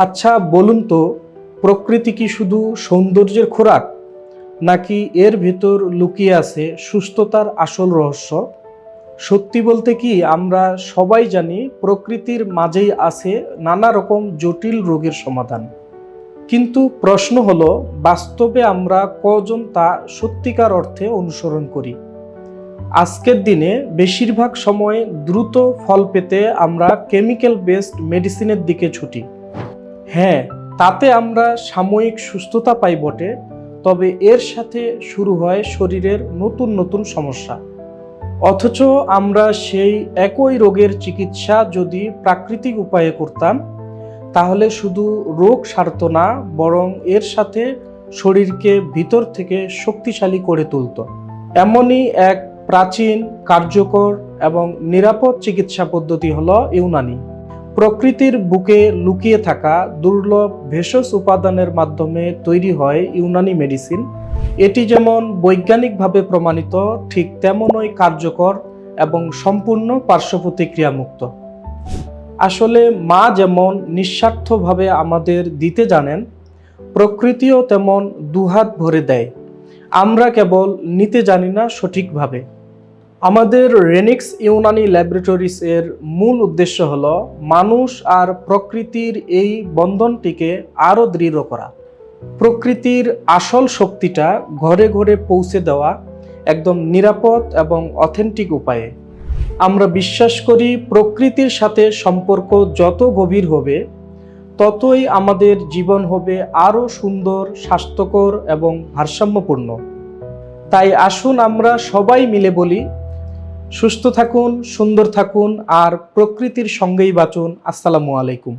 আচ্ছা বলুন তো, প্রকৃতি কি শুধু সৌন্দর্যের খোরাক, নাকি এর ভেতর লুকিয়ে আছে সুস্থতার আসল রহস্য? সত্যি বলতে কি, আমরা সবাই জানি প্রকৃতির মাঝেই আছে নানা রকম জটিল রোগের সমাধান। কিন্তু প্রশ্ন হলো, বাস্তবে আমরা কজন তা সত্যিকার অর্থে অনুসরণ করি? আজকের দিনে বেশিরভাগ সময় দ্রুত ফল পেতে আমরা কেমিক্যাল বেসড মেডিসিনের দিকে ছুটি। হ্যাঁ তাতে আমরা সাময়িক সুস্থতা পাই বটে, তবে এর সাথে শুরু হয় শরীরের নতুন নতুন সমস্যা। অথচ আমরা সেই একই রোগের চিকিৎসা যদি প্রাকৃতিক উপায়ে করতাম, তাহলে শুধু রোগ সারত না, বরং এর সাথে শরীরকে ভিতর থেকে শক্তিশালী করে তুলত। এমনই এক প্রাচীন, কার্যকর এবং নিরাপদ চিকিৎসা পদ্ধতি হলো ইউনানি। প্রকৃতির বুকে লুকিয়ে থাকা দুর্লভ ভেষজ উপাদানের মাধ্যমে তৈরি হয় ইউনানি মেডিসিন। এটি যেমন বৈজ্ঞানিকভাবে প্রমাণিত, ঠিক তেমনই কার্যকর এবং সম্পূর্ণ পার্শ্ব প্রতিক্রিয়া আসলে মা যেমন নিঃস্বার্থভাবে আমাদের দিতে জানেন, প্রকৃতিও তেমন দুহাত ভরে দেয়। আমরা কেবল নিতে জানি না সঠিকভাবে। আমাদের রেনিক্স ইউনানি ল্যাবরেটরিজ এর মূল উদ্দেশ্য হল মানুষ আর প্রকৃতির এই বন্ধনটিকে আরও দৃঢ় করা। প্রকৃতির আসল শক্তিটা ঘরে ঘরে পৌঁছে দেওয়া একদম নিরাপদ এবং অথেন্টিক উপায়ে। আমরা বিশ্বাস করি প্রকৃতির সাথে সম্পর্ক যত গভীর হবে, ততই আমাদের জীবন হবে আরও সুন্দর, স্বাস্থ্যকর এবং ভারসাম্যপূর্ণ। তাই আসুন আমরা সবাই মিলে বলি সুস্থ থাকুন সুন্দর থাকুন আর প্রকৃতির সঙ্গেই বাঁচুন। আসসালামু আলাইকুম।